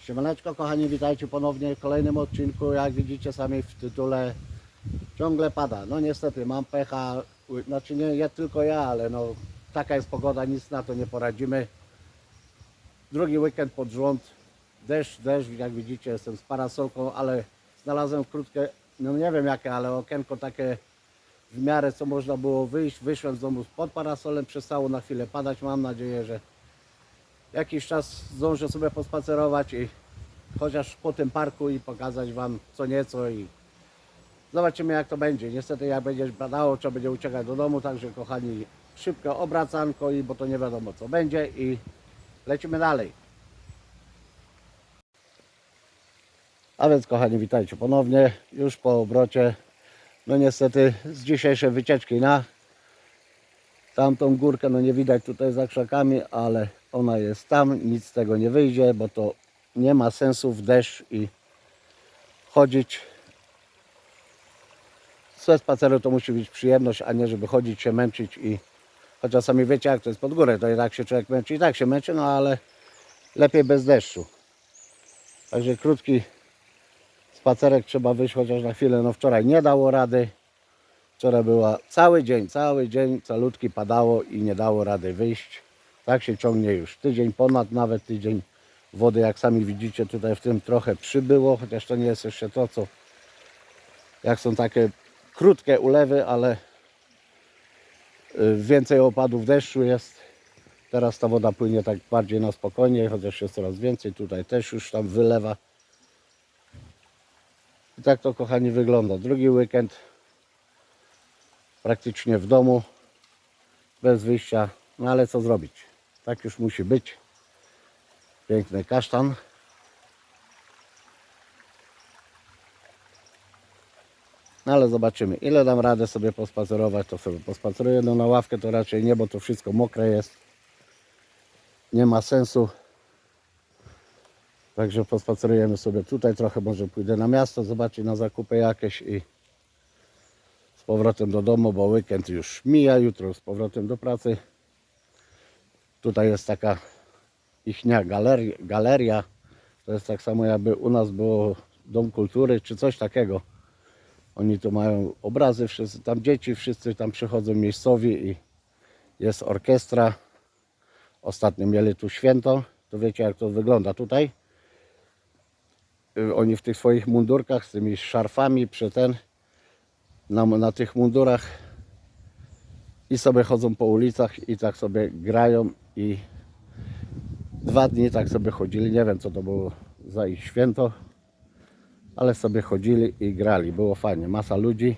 Siemaneczko kochani, witajcie ponownie w kolejnym odcinku. Jak widzicie sami w tytule ciągle pada. No niestety mam pecha, znaczy nie ja tylko ja, ale no taka jest pogoda, nic na to nie poradzimy. Drugi weekend pod rząd, deszcz, deszcz, jak widzicie jestem z parasolką, ale znalazłem krótkie, no nie wiem jakie, ale okienko takie w miarę co można było wyjść. Wyszłem z domu pod parasolem, przestało na chwilę padać. Mam nadzieję, że jakiś czas zdążę sobie pospacerować i chociaż po tym parku i pokazać Wam co nieco i zobaczymy jak to będzie. Niestety jak będzie padało, trzeba będzie uciekać do domu, także kochani szybko obracanko i bo to nie wiadomo co będzie i lecimy dalej. A więc kochani witajcie ponownie, już po obrocie. No niestety z dzisiejszej wycieczki na tamtą górkę, no nie widać tutaj za krzakami, ale ona jest tam, nic z tego nie wyjdzie, bo to nie ma sensu w deszcz i chodzić. Ze spaceru to musi być przyjemność, a nie żeby chodzić się męczyć i chociaż sami wiecie jak to jest pod górę, to i tak się człowiek męczy i tak się męczy, no ale lepiej bez deszczu. Także krótki spacerek trzeba wyjść chociaż na chwilę, no wczoraj nie dało rady. Wczoraj była cały dzień, cały dzień calutki padało i nie dało rady wyjść. Tak się ciągnie już tydzień, ponad nawet tydzień. Wody, jak sami widzicie, tutaj w tym trochę przybyło, chociaż to nie jest jeszcze to, co jak są takie krótkie ulewy, ale y, więcej opadów deszczu jest. Teraz ta woda płynie tak bardziej na spokojnie, chociaż jest coraz więcej. Tutaj też już tam wylewa. I tak to, kochani, wygląda. Drugi weekend praktycznie w domu, bez wyjścia. No ale co zrobić? Tak już musi być. Piękny kasztan. No ale zobaczymy, ile dam radę sobie pospacerować, to sobie pospaceruję. No na ławkę to raczej nie, bo to wszystko mokre jest. Nie ma sensu. Także pospacerujemy sobie tutaj trochę, może pójdę na miasto, zobaczyć na zakupy jakieś i z powrotem do domu, bo weekend już mija, jutro z powrotem do pracy. Tutaj jest taka ichnia galeria, galeria. To jest tak samo jakby u nas było Dom Kultury czy coś takiego. Oni tu mają obrazy, wszyscy tam dzieci, wszyscy tam przychodzą miejscowi i jest orkiestra. Ostatnio mieli tu święto, to wiecie jak to wygląda tutaj. Y, Oni w tych swoich mundurkach z tymi szarfami przy ten na, na tych mundurach i sobie chodzą po ulicach i tak sobie grają i dwa dni tak sobie chodzili, nie wiem co to było za ich święto, ale sobie chodzili i grali, było fajnie, masa ludzi.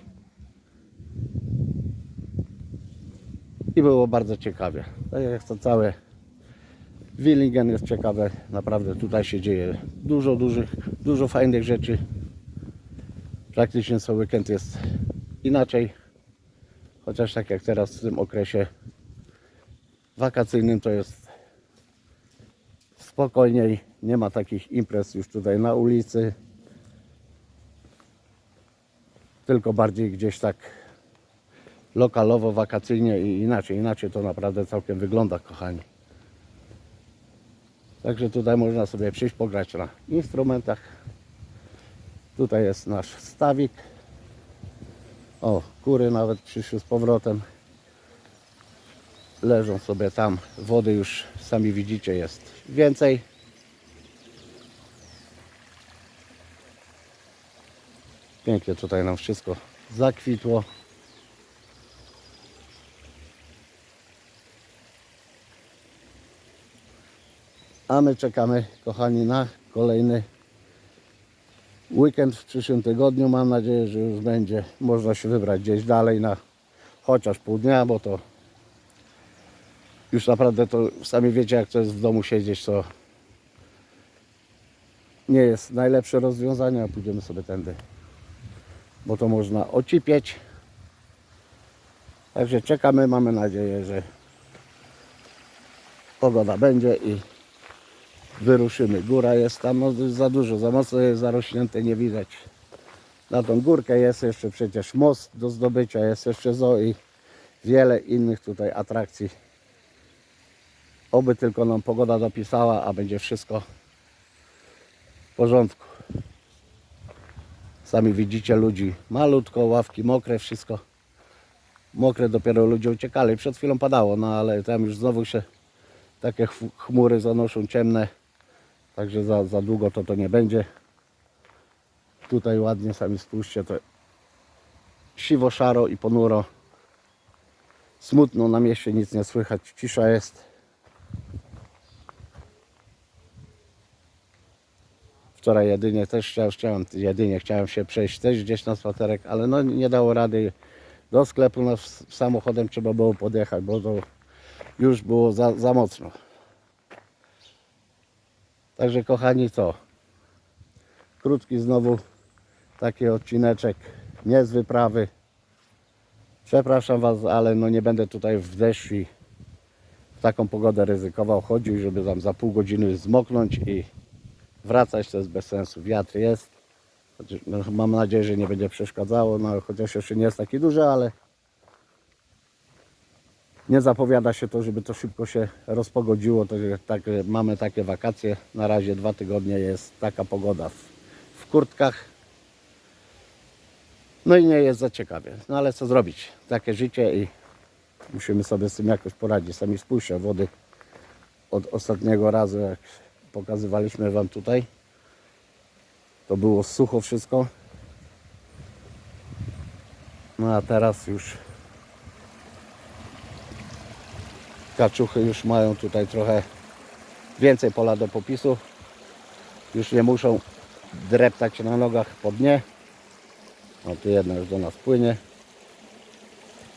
I było bardzo ciekawie. Tak jak to całe Willingen jest ciekawe, naprawdę tutaj się dzieje dużo, dużych, dużo fajnych rzeczy. Praktycznie co weekend jest inaczej. Chociaż tak jak teraz w tym okresie wakacyjnym to jest spokojniej. Nie ma takich imprez już tutaj na ulicy. Tylko bardziej gdzieś tak lokalowo, wakacyjnie i inaczej. Inaczej to naprawdę całkiem wygląda, kochani. Także tutaj można sobie przyjść, pograć na instrumentach. Tutaj jest nasz stawik. O, kury nawet przyszły z powrotem. Leżą sobie tam. Wody już sami widzicie jest więcej. Pięknie tutaj nam wszystko zakwitło. A my czekamy, kochani, na kolejny weekend w przyszłym tygodniu. Mam nadzieję, że już będzie można się wybrać gdzieś dalej na chociaż pół dnia, bo to już naprawdę to sami wiecie, jak to jest w domu siedzieć, to nie jest najlepsze rozwiązanie, a pójdziemy sobie tędy, bo to można ocipieć. Także czekamy, mamy nadzieję, że pogoda będzie i wyruszymy. Góra jest tam no, za dużo, za mocno jest zarośnięte, nie widać. Na tą górkę jest jeszcze przecież most do zdobycia, jest jeszcze zoo i wiele innych tutaj atrakcji. Oby tylko nam pogoda dopisała, a będzie wszystko w porządku. Sami widzicie ludzi malutko, ławki mokre, wszystko mokre, dopiero ludzie uciekali. Przed chwilą padało, no ale tam już znowu się takie ch- chmury zanoszą ciemne, także za, za długo to to nie będzie. Tutaj ładnie sami spójrzcie, to siwo, szaro i ponuro. Smutno na mieście, nic nie słychać, cisza jest. Wczoraj jedynie też chciałem, jedynie chciałem się przejść też gdzieś na spacerek, ale no nie dało rady. Do sklepu no, samochodem trzeba było podjechać, bo to już było za, za mocno. Także kochani co? Krótki znowu taki odcineczek, nie z wyprawy. Przepraszam Was, ale no nie będę tutaj w deszczu w taką pogodę ryzykował, chodził, żeby tam za pół godziny zmoknąć i wracać to jest bez sensu. Wiatr jest. Chociaż, no, mam nadzieję, że nie będzie przeszkadzało, no, chociaż jeszcze nie jest taki duży, ale nie zapowiada się to, żeby to szybko się rozpogodziło. Tak, mamy takie wakacje. Na razie dwa tygodnie jest taka pogoda w, w kurtkach. No i nie jest za ciekawie. No ale co zrobić? Takie życie i musimy sobie z tym jakoś poradzić. Sami spójrzcie, wody od ostatniego razu, jak pokazywaliśmy Wam tutaj, to było sucho wszystko. No a teraz już kaczuchy już mają tutaj trochę więcej pola do popisu. Już nie muszą dreptać na nogach po dnie. O, tu jedna już do nas płynie.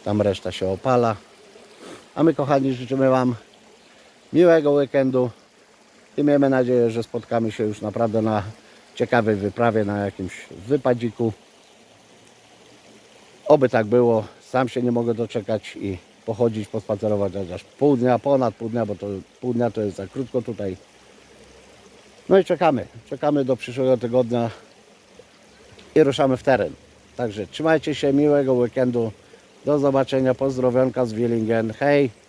Tam reszta się opala. A my kochani życzymy Wam miłego weekendu i miejmy nadzieję, że spotkamy się już naprawdę na ciekawej wyprawie, na jakimś wypadziku. Oby tak było. Sam się nie mogę doczekać i pochodzić, pospacerować chociaż pół dnia, ponad pół dnia, bo to pół dnia to jest za krótko tutaj. No i czekamy. Czekamy do przyszłego tygodnia i ruszamy w teren. Także trzymajcie się, miłego weekendu. Do zobaczenia, pozdrowionka z Willingen. Hej!